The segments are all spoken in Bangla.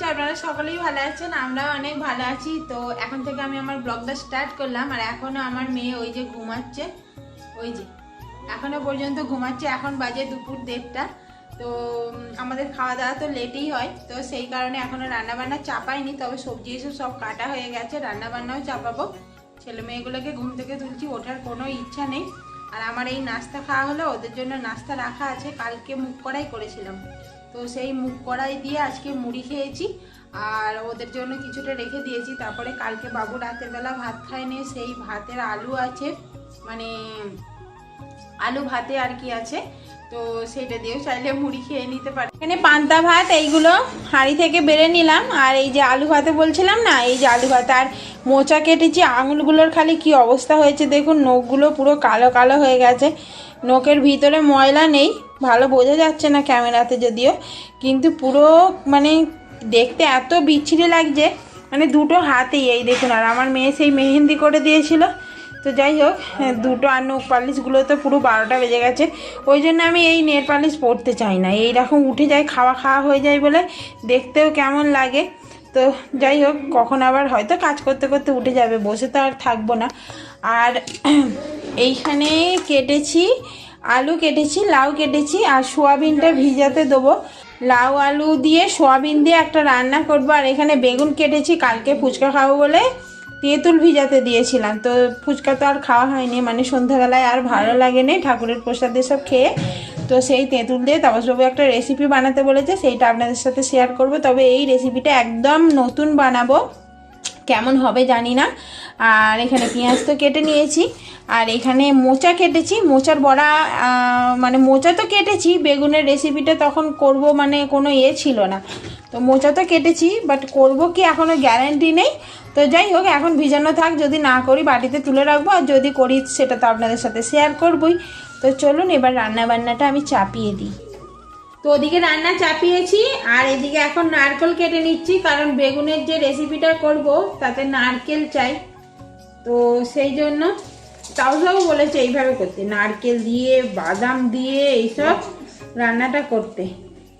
চ্যানেল সকলেই ভালো আছেন, আমরাও অনেক ভালো আছি। তো এখন থেকে আমি আমার ব্লগটা স্টার্ট করলাম, আর এখনও আমার মেয়ে ওই যে ঘুমাচ্ছে, ওই যে, এখনও পর্যন্ত ঘুমাচ্ছে, এখন বাজে দুপুর দেড়টা। তো আমাদের খাওয়া দাওয়া তো লেটেই হয়, তো সেই কারণে এখনও রান্নাবান্না চাপাইনি, তবে সবজি এসব সব কাটা হয়ে গেছে, রান্নাবান্নাও চাপাবো। ছেলে মেয়েগুলোকে ঘুম থেকে তুলছি, ওঠার কোনো ইচ্ছা নেই। আর আমার এই নাস্তা খাওয়া হলো, ওদের জন্য নাস্তা রাখা আছে, কালকে মুখ করাই করেছিলাম। তো সেই মুখ কড়াই দিয়ে আজকে মুড়ি খেয়েছি, আর ওদের জন্য কিছুটা রেখে দিয়েছি। তারপরে কালকে বাবু রাতের বেলা ভাত খায় খায়নি, সেই ভাতের আলু আছে মানে আলু ভাতে আর কি আছে, তো সেটা দিয়েও চাইলে মুড়ি খেয়ে নিতে পারে। এখানে পান্তা ভাত, এইগুলো হাঁড়ি থেকে বেড়ে নিলাম। আর এই যে আলু ভাতে বলছিলাম না, এই যে আলু ভাত। আর মোচা কেটেছি আঙুলগুলোর খালি কি অবস্থা হয়েছে দেখুন নখগুলো পুরো কালো কালো হয়ে গেছে। নখের ভিতরে ময়লা নেই ভালো বোঝা যাচ্ছে না ক্যামেরাতে যদিও কিন্তু পুরো মানে দেখতে এত বিচ্ছিরি লাগছে মানে দুটো হাতেই এই দেখুন আর আমার মেয়ে সেই মেহেন্দি করে দিয়েছিল। তো যাই হোক হ্যাঁ, দুটো আর নখ পালিশগুলো তো পুরো বারোটা বেজে গেছে। ওই জন্য আমি এই নেট পালিশ পরতে চাই না এই রকম উঠে যায় খাওয়া খাওয়া হয়ে যায় বলে দেখতেও কেমন লাগে। তো যাই হোক, কখন আবার হয়তো কাজ করতে করতে উঠে যাবে, বসে তো আর থাকব না। আর এইখানে কেটেছি, আলু কেটেছি, লাউ কেটেছি, আর সোয়াবিনটা ভিজাতে দেবো। লাউ আলু দিয়ে সোয়াবিন দিয়ে একটা রান্না করব, আর এখানে বেগুন কেটেছি, কালকে ফুচকা খাব বলে তেঁতুল ভিজাতে দিয়েছিলাম। তো ফুচকা তো আর খাওয়া হয়নি মানে সন্ধ্যাবেলায় আর ভালো লাগেনি, ঠাকুরের প্রসাদ সব খেয়ে। তো সেই তেঁতুল দিয়ে তাপসবাবু একটা রেসিপি বানাতে বলেছে, সেইটা আপনাদের সাথে শেয়ার করব। তবে এই রেসিপিটা একদম নতুন বানাবো। কেমন হবে জানি না। আর এখানে পেঁয়াজ তো কেটে নিয়েছি। আর এখানে মোচা কেটেছি। মোচার বড়া মানে মোচা তো কেটেছি, বেগুনের রেসিপিটা তখন করব মানে কোনো ইয়ে ছিল না। তো মোচা তো কেটেছি বাট করব কি এখনও গ্যারান্টি নেই। তো যাই হোক, এখন ভিজানো থাক। যদি না করি, বাটিতে তুলে রাখব। আর যদি করি, সেটা তো আপনাদের সাথে শেয়ার করবই। তো চলুন এবার রান্না বান্নাটা আমি চাপিয়ে দিই। তো ওদিকে রান্না চাপিয়েছি, আর এদিকে এখন নারকেল কেটে নিচ্ছি, কারণ বেগুনের যে রেসিপিটা করব, তাতে নারকেল চাই। তো সেই জন্য তাও সব বলেছে এইভাবে করতে, নারকেল দিয়ে, বাদাম দিয়ে, এইসব রান্নাটা করতে।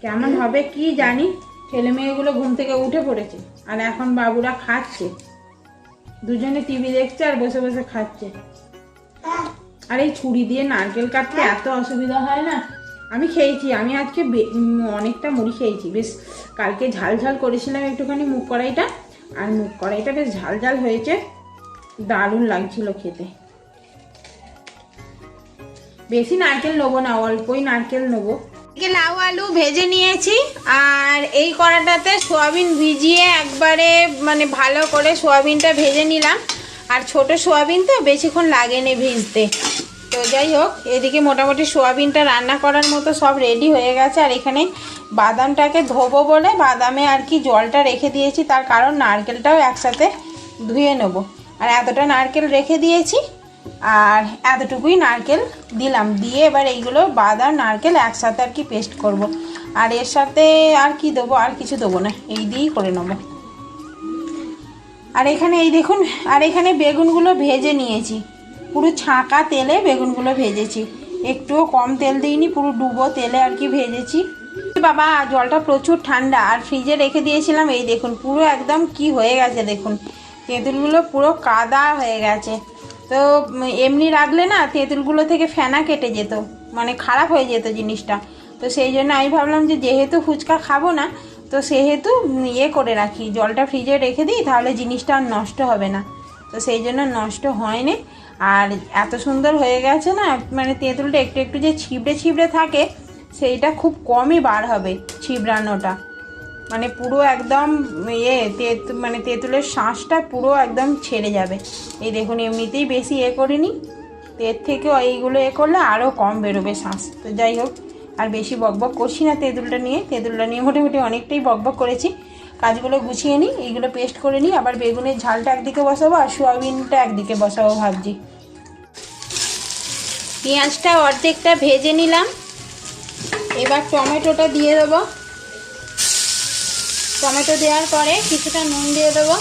কেমন হবে কি জানি, ছেলে মেয়েগুলো ঘুম থেকে উঠে পড়েছে, আর এখন বাবুরা খাচ্ছে। দুজনে টিভি দেখছে আর বসে বসে খাচ্ছে। আর এই ছুরি দিয়ে নারকেল কাটতে এত অসুবিধা হয় না? আমি খেয়েছি, আমি আজকে অনেকটা মুড়ি খেয়েছি। বেশ, কালকে ঝাল ঝাল করেছিলাম একটুখানি মুগ কড়াইটা। আর মুগ কড়াইটা বেশ ঝাল ঝাল হয়েছে। দারুণ লাগছিল খেতে। বেশি নারকেল নেব না, অল্পই নারকেল নেব। লাউ আলু ভেজে নিয়েছি, আর এই কড়াটাতে সোয়াবিন ভিজিয়ে একবারে মানে ভালো করে সোয়াবিনটা ভেজে নিলাম। আর ছোট সোয়াবিন তো বেশিক্ষণ লাগেনি ভিজতে। তো যাই হোক, এদিকে মোটামুটি সোয়াবিনটা রান্না করার মতো সব রেডি হয়ে গেছে। আর এখানে বাদামটাকে ধোবো বলে বাদামে আর কি জলটা রেখে দিয়েছি। তার কারণ নারকেলটাও একসাথে ধুয়ে নেব। আর এতটা নারকেল রেখে দিয়েছি। আর এতটুকুই নারকেল দিলাম। দিয়ে এবার এইগুলো বাদাম, নারকেল একসাথে আর কি পেস্ট করব। আর এর সাথে আর কি দেবো? আর কিছু দেবো না। এই দিয়েই করে নেব। আর এখানে এই দেখুন, আর এখানে বেগুনগুলো ভেজে নিয়েছি। পুরো ছাঁকা তেলে বেগুনগুলো ভেজেছি। একটুও কম তেল দিইনি, পুরো ডুবো তেলে আর কি ভেজেছি। বাবা, জলটা প্রচুর ঠান্ডা। আর ফ্রিজে রেখে দিয়েছিলাম, এই দেখুন, পুরো একদম কি হয়ে গেছে দেখুন। তেঁতুলগুলো পুরো কাদা হয়ে গেছে। তো এমনি রাখলে না, তেঁতুলগুলো থেকে ফেনা কেটে যেত। মানে খারাপ হয়ে যেত জিনিসটা। তো সেই জন্য আমি ভাবলাম যে, যেহেতু ফুচকা খাব না তো সেহেতু ইয়ে করে রাখি, জলটা ফ্রিজে রেখে দিই, তাহলে জিনিসটা আর নষ্ট হবে না। তো সেই জন্য নষ্ট হয়নি। আর এত সুন্দর হয়ে গেছে না মানে তেঁতুলটা একটু একটু যে ছিবড়ে ছিবড়ে থাকে, সেইটা খুব কমই বার হবে ছিবড়ানোটা। মানে পুরো একদম ইয়ে তেঁতু মানে তেঁতুলের শাঁসটা পুরো একদম ছেড়ে যাবে। এই দেখুন, এমনিতেই বেশি এ করিনি। তো এর থেকেও এইগুলো এ করলে আরও কম বেরোবে শাঁস। তো যাই হোক আর বেশি বকবক করছি না তেঁতুলটা নিয়ে। তেঁতুলটা নিয়ে মোটামুটি অনেকটাই বকবক করেছি। কাজগুলো গুছিয়ে নিই এইগুলো পেস্ট করে নিই, আবার বেগুনের ঝালটা একদিকে বসাবো আর সোয়াবিনটা একদিকে বসাবো ভাবছি। পেঁয়াজটা অর্ধেকটা ভেজে নিলাম। এবার টমেটোটা দিয়ে দেবো। টমেটো দেওয়ার পরে কিছুটা নুন দিয়ে দেবো।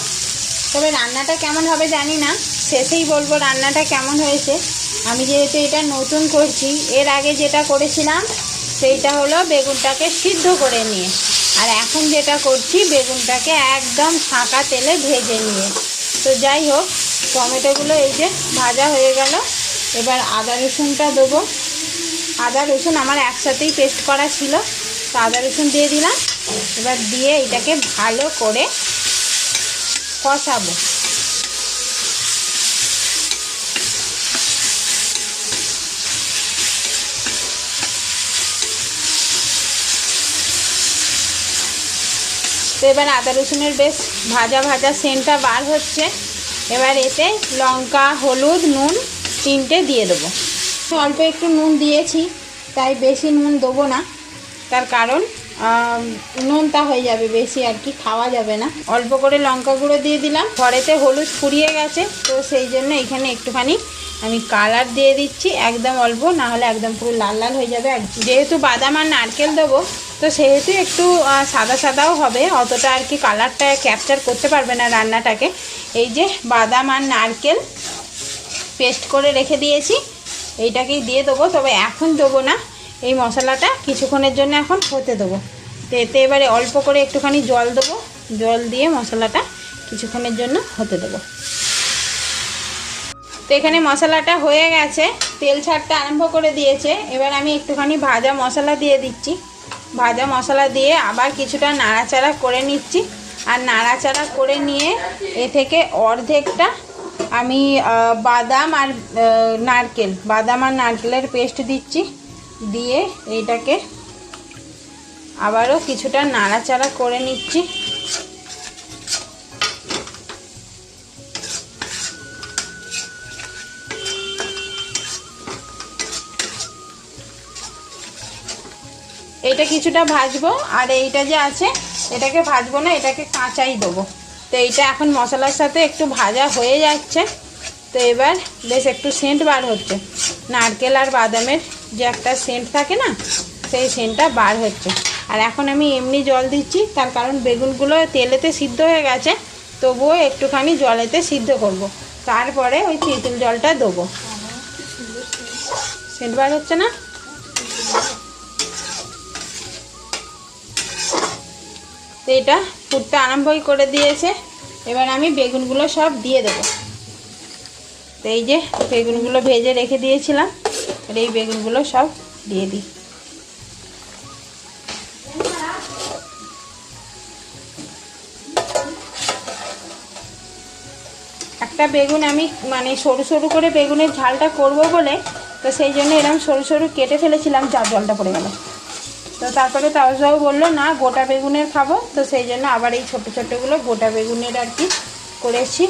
তবে রান্নাটা কেমন হবে জানি না, শেষেই বলব রান্নাটা কেমন হয়েছে। আমি যেহেতু এটা নতুন করছি, এর আগে যেটা করেছিলাম সেইটা হলো বেগুনটাকে সিদ্ধ করে নিয়ে। আর এখন যেটা করছি, বেগুনটাকে একদম ফাঁকা তেলে ভেজে নিয়ে। তো যাই হোক, টমেটোগুলো এই যে ভাজা হয়ে গেল। এবার আদা রসুনটা দেবো। আদা রসুন আমার একসাথেই পেস্ট করা ছিল, তো আদা রসুন দিয়ে দিলাম। এবার দিয়ে এটাকে ভালো করে কষাবো। তো এবার আদা রসুনের বেশ ভাজা ভাজা সেন্টটা বার হচ্ছে। এবার এতে লঙ্কা, হলুদ, নুন তিনটে দিয়ে দেবো। অল্প একটু নুন দিয়েছি, তাই বেশি নুন দেবো না। তার কারণ নুনটা হয়ে যাবে বেশি আর কি, খাওয়া যাবে না। অল্প করে লঙ্কা গুঁড়ো দিয়ে দিলাম। ঘরেতে হলুদ ফুরিয়ে গেছে, তো সেই জন্য এখানে একটুখানি আমি কালার দিয়ে দিচ্ছি। একদম অল্প, না হলে একদম পুরো লাল লাল হয়ে যাবে। আর যেহেতু বাদাম আর নারকেল দেবো তো সেহেতু একটু সাদা সাদাও হবে, অতটা আর কি কালারটা ক্যাপচার করতে পারবে না রান্নাটাকে। এই যে বাদাম আর নারকেল পেস্ট করে রেখে দিয়েছি, এইটাকেই দিয়ে দেবো, তবে এখন দেবো না। এই মশলাটা কিছুক্ষণের জন্য এখন হতে দেবো। তো এতে এবারে অল্প করে একটুখানি জল দেবো, জল দিয়ে মশলাটা কিছুক্ষণের জন্য হতে দেবো। তো এখানে মশলাটা হয়ে গেছে, তেল ছাড়তে আরম্ভ করে দিয়েছে। এবার আমি একটুখানি ভাজা মশলা দিয়ে দিচ্ছি। ভাজা মশলা দিয়ে আবার কিছুটা নাড়াচাড়া করে নিচ্ছি। আর নাড়াচাড়া করে নিয়ে এ থেকে অর্ধেকটা আমি বাদাম আর নারকেল, বাদাম আর নারকেলের পেস্ট দিচ্ছি। দিয়ে এইটাকে আবারও কিছুটা নাড়াচাড়া করে নিচ্ছি। এইটা কিছুটা ভাজবো, আর এইটা যে আছে, এটাকে ভাজবো না, এটাকে কাঁচাই দেবো। তো এইটা এখন মশলার সাথে একটু ভাজা হয়ে যাচ্ছে। তো এবার বেশ একটু সেন্ট বার হচ্ছে। নারকেল আর বাদামের যে একটা সেন্ট থাকে না, সেই সেন্টটা বার হচ্ছে। আর এখন আমি এমনি জল দিচ্ছি, তার কারণ বেগুনগুলো তেলেতে সিদ্ধ হয়ে গেছে, তবুও একটুখানি জলেতে সিদ্ধ করব। তারপরে ওই তেঁতুল জলটা দেবো। সেন্ট বার হচ্ছে না? তো এটা ফুটতে আরম্ভই করে দিয়েছে। এবার আমি বেগুনগুলো সব দিয়ে দেবো। তো এই যে বেগুনগুলো ভেজে রেখে দিয়েছিলাম আর এই বেগুনগুলো সব দিয়ে দিই। একটা বেগুন আমি মানে সরু সরু করে বেগুনের ঝালটা করব বলে, তো সেই জন্য এরকম সরু সরু কেটে ফেলেছিলাম যা জলটা পড়ে গেল। তো তারপরে তাওয়াজবাবু বলল, না, গোটা বেগুনের খাব। তো সেই জন্য আবার এই ছোটো ছোটোগুলো গোটা বেগুনের আর কি করেছি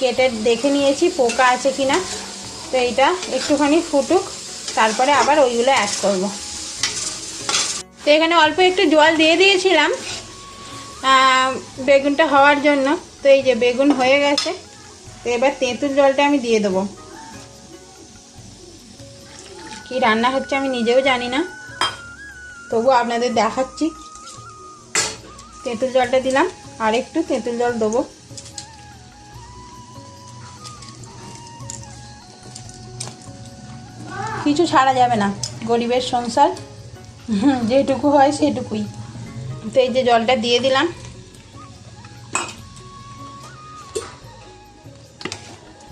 কেটে দেখে নিয়েছি, পোকা আছে কি না। তো এইটা একটুখানি ফুটুক, তারপরে আবার ওইগুলো অ্যাড করব। তো এখানে অল্প একটু জল দিয়ে দিয়েছিলাম বেগুনটা হওয়ার জন্য। তো এই যে বেগুন হয়ে গেছে, তো এবার তেঁতুল জলটা আমি দিয়ে দেবো। কি রান্না হচ্ছে আমি নিজেও জানি না। তবু আপনাদের দেখাচ্ছি। তেঁতুল জলটা দিলাম, আর একটু তেঁতুল জল দেবো। কিছু ছাড়া যাবে না, গরিবের সংসার। যেটুকু হয় সেটুকুই। তো এই যে জলটা দিয়ে দিলাম।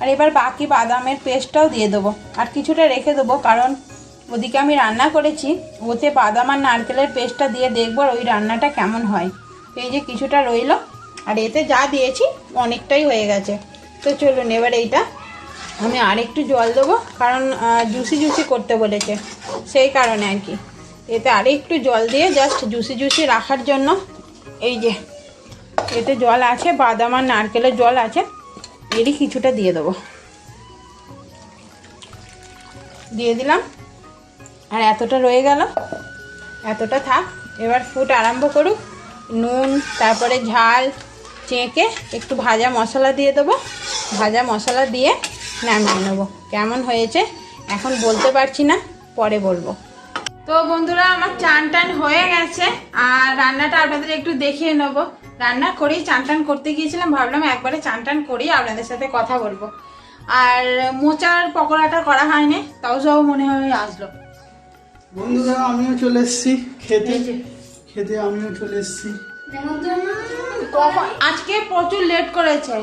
আর এবার বাকি বাদামের পেস্টটাও দিয়ে দেবো। আর কিছুটা রেখে দেবো, কারণ ওদিকে আমি রান্না করেছি, ওতে বাদাম আর নারকেলের পেস্টটা দিয়ে দেখব ওই রান্নাটা কেমন হয়। এই যে কিছুটা রইল, আর এতে যা দিয়েছি অনেকটাই হয়ে গেছে। তো চলুন এবার এইটা আমি আরেকটু জল দেবো, কারণ জুসি জুসি করতে বলেছে। সেই কারণে আর কি। এতে আরেকটু জল দিয়ে জাস্ট জুসি জুসি রাখার জন্য এই যে, এতে জল আছে, বাদাম আর নারকেলের জল আছে, এরই কিছুটা দিয়ে দেবো। দিয়ে দিলাম। আর এতটা রয়ে গেল। এতটা থাক, এবার ফুট আরম্ভ করুক। নুন, তারপরে ঝাল, চেঁকে একটু ভাজা মশলা দিয়ে দেবো। ভাজা মশলা দিয়ে নামিয়ে নেব। কেমন হয়েছে এখন বলতে পারছি না, পরে বলব। তো বন্ধুরা, আমার চান টান হয়ে গেছে, আর রান্নাটা আপনাদের একটু দেখিয়ে নেব। রান্না করেই চান টান করতে গিয়েছিলাম, ভাবলাম একবারে চান টান করেই আপনাদের সাথে কথা বলব। আর মোচার পকোড়াটা করা হয়নি, তাও সব মনে হয় আসলো। বন্ধুরা আমিও চলে এসেছি খেতে। খেতে আমিও চলে এসেছি। আজকে প্রচুর লেট করেছে।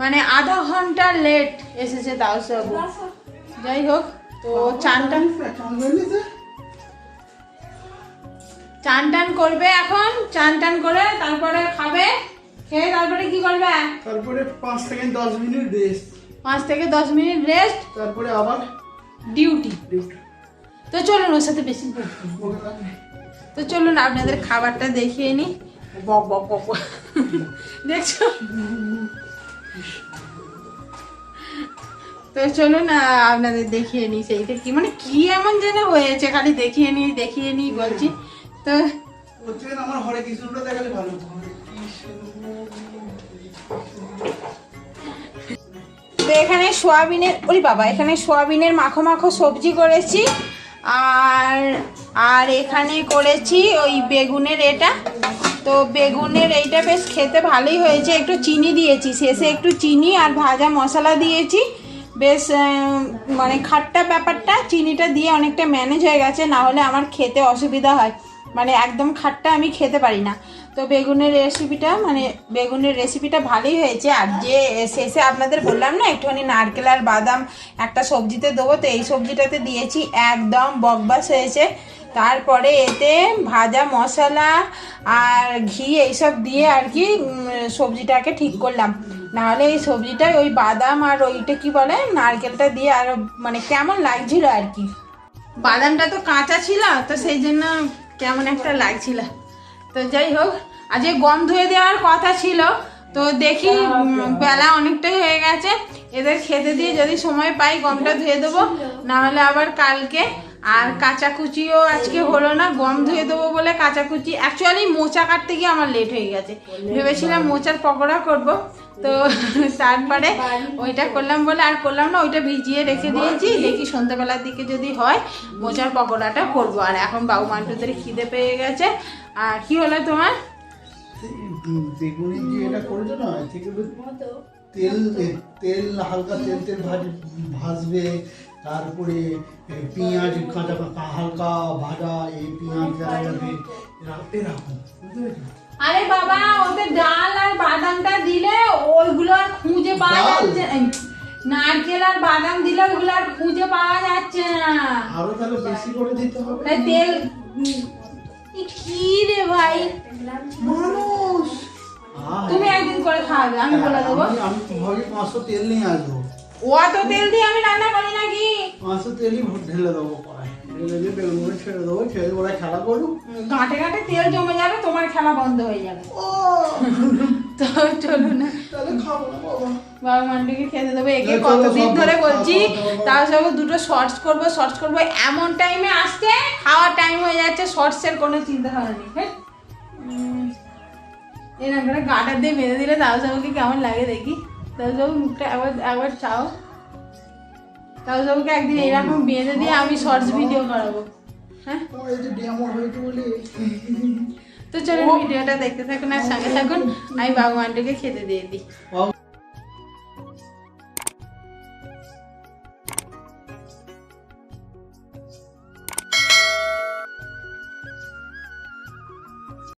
মানে আধা ঘণ্টা লেট এসেছে তাও সব যাই হোক তো চান টান চান টান করবে এখন চান টান করে তারপরে খাবে খেয়ে তারপরে কি করবে? তারপরে পাঁচ থেকে দশ মিনিট রেস্ট পাঁচ থেকে দশ মিনিট রেস্ট তারপরে আবার ডিউটি ডিউটি তো চলুন ওর সাথে বেশি তো চলুন আপনাদের খাবারটা দেখিয়ে নি। বক বক বক। দেখছ? তো চলুন আপনাদের দেখিয়ে নি সেইটা কি। মানে কি এমন যেন হয়েছে খালি দেখিয়ে নি দেখিয়ে নি বলছি। তো ওর থেকে আমার হরে দেখালে ভালো। তো এখানে সোয়াবিনের ওই বাবা এখানে সোয়াবিনের মাখো মাখো সবজি করেছি। আর আর এখানে করেছি ওই বেগুনের এটা। তো বেগুনের এইটা বেশ খেতে ভালোই হয়েছে। একটু চিনি দিয়েছি, শেষে একটু চিনি আর ভাজা মশলা দিয়েছি। বেশ মানে খাট্টা ব্যাপারটা, চিনিটা দিয়ে অনেকটা ম্যানেজ হয়ে গেছে না হলে আমার খেতে অসুবিধা হয়। মানে একদম খাট্টা আমি খেতে পারি না। তো বেগুনের রেসিপিটা মানে বেগুনের রেসিপিটা ভালোই হয়েছে। আর যে শেষে আপনাদের বললাম না, একটুখানি নারকেল আর বাদাম একটা সবজিতে দেবো, তো এই সবজিটাতে দিয়েছি একদম বকবাস হয়েছে। তারপরে এতে ভাজা মশলা আর ঘি এইসব দিয়ে আর কি সবজিটাকে ঠিক করলাম। নাহলে এই সবজিটা ওই বাদাম আর ওইটা কি বলে, নারকেলটা দিয়ে আর মানে কেমন লাগছিল আর কি। বাদামটা তো কাঁচা ছিল, তো সেই জন্য কেমন একটা লাগছিল। তো যাই হোক আজকে গম ধুয়ে দেওয়ার কথা ছিল। তো দেখি বেলা অনেকটাই হয়ে গেছে। এদের খেতে দিয়ে যদি সময় পাই গমটা ধুয়ে দেবো। নাহলে আবার কালকে আর কাঁচা কুচিও আজকে হলো না, গম ধুয়ে দেবো বলে কাঁচা কুচি অ্যাকচুয়ালি মোচা কাটতে গিয়ে আমার লেট হয়ে গেছে। ভেবেছিলাম মোচার পকোড়া করব, তো তারপরে ওইটা করলাম বলে আর করলাম না, ওইটা ভিজিয়ে রেখে দিয়েছি। দেখি সন্ধ্যাবেলার দিকে যদি হয়, মোচার পকোড়াটা করব। আর এখন বাবু মান্টুদের খিদে পেয়ে গেছে। আর কি হলো তোমার? তেল তেল, হালকা তেল তেল ভাজ ভাজবে। তারপরে এ, পেঁয়াজ কাঁচা পাকা হালকা ভাজা এই পেঁয়াজ দেওয়া যাবে এরা- এরকম বুঝতে পেরেছ? আরে বাবা ওতে ডাল আর বাদামটা দিলে ওইগুলো আর খুঁজে পাওয়া ডাল? যাচ্ছে এই, নারকেল আর বাদাম দিলে ওইগুলো আর খুঁজে পাওয়া যাচ্ছে না আরও তাহলে বেশি করে দিতে হবে তাই তেল উম, ই কি রে ভাই মানুষ আয়। তুমি একদিন করে খাওয়াবে আমি বলে দেবো আমি- আমি ভাবি পাঁচশো তেল নিয়ে আসব অত তেল দিয়ে আমি রান্না করি নাকি পাঁচশো তেলই ঢেলে দেবো কড়াই ঢেলে দিয়ে বেগুনগুলো ছেড়ে দেবো ছেড়ে ওরা খেলা করুক। ঘাটে ঘাটে তেল জমে যাবে তোমার খেলা বন্ধ হয়ে যাবে। ও! তো চলো না। তাহলে খাব না বাবা। বাবা মান্ডিকে খেতে দেবো একে কতদিন ধরে বলছি খাও, খাও, খাও। তার সঙ্গে দুটো শর্টস করব শর্টস করব এমন টাইমে আসছে খাওয়ার টাইম হয়ে যাচ্ছে শর্টসের কোনো চিন্তা ভাবনা নেই হ্যাঁ? এরকম করে গাটার দিয়ে বেঁধে দিলে তাও সবকে কেমন লাগে দেখি। তাও সব মুখটা একবার একবার চাও। তাও তোমাকে একদিন এরকম বেঁধে দিয়ে আমি শর্টস ভিডিও করাবো। হ্যাঁ? তো চলো ভিডিওটা দেখতে থাকুন আর সঙ্গে থাকুন আমি বাবু মান্ডুকে খেতে দিয়ে দিই।